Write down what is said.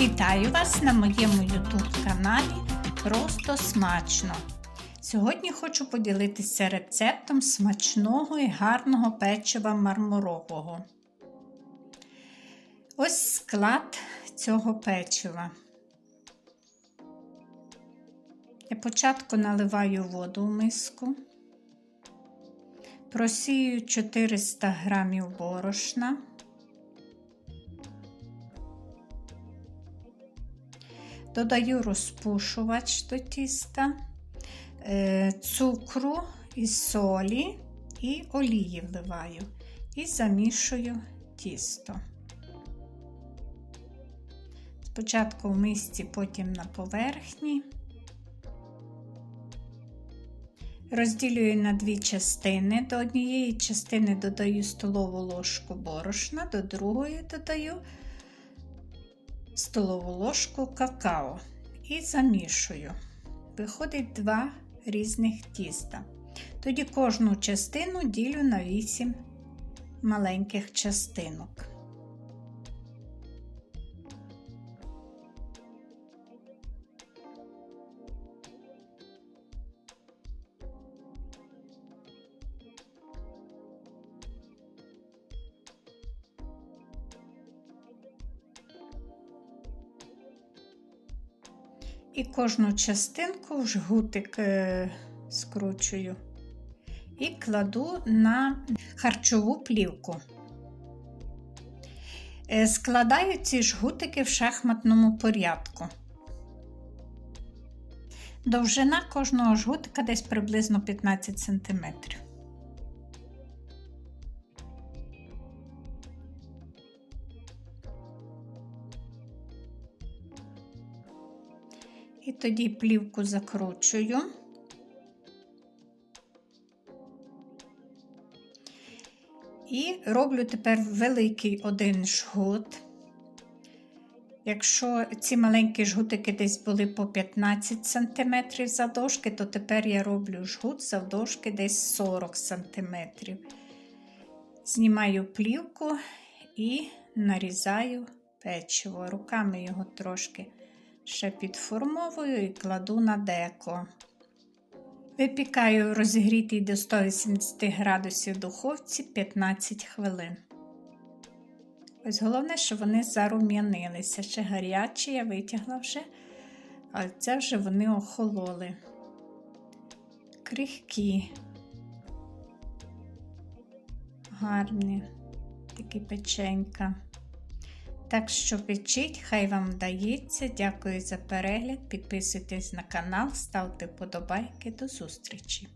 Вітаю вас на моєму YouTube каналі Просто смачно. Сьогодні хочу поділитися рецептом смачного і гарного печива мармурового. Ось склад цього печива. Для початку наливаю воду в миску, просію 400 г борошна. Додаю розпушувач до тіста, е, цукру і солі і олії вливаю і замішую тісто. Спочатку в мисці, потім на поверхні. Розділюю на дві частини. До однієї частини додаю столову ложку борошна, до другої додаю столову ложку какао і замішую. Виходить два різних тіста. Тоді кожну частину ділю на 8 маленьких частинок. І кожну частинку в жгутик е, скручую і кладу на харчову плівку. Е, складаю ці жгутики в шахматному порядку. Довжина кожного жгутика десь приблизно 15 см. І тоді плівку закручую. І роблю тепер великий один жгут. Якщо ці маленькі жгутики десь були по 15 см завдовжки, то тепер я роблю жгут завдовжки десь 40 см. Знімаю плівку і нарізаю печиво. Руками його трошки ще підформовую і кладу на деко. Випікаю в розігрітій до 180 градусів духовці 15 хвилин. Ось головне, що вони зарум'янилися. Ще гарячі, я витягла вже, а це вже вони охололи. Крихкі, гарні, такі печенька. Так що печіть, хай вам вдається. Дякую за перегляд. Підписуйтесь на канал, ставте вподобайки. До зустрічі!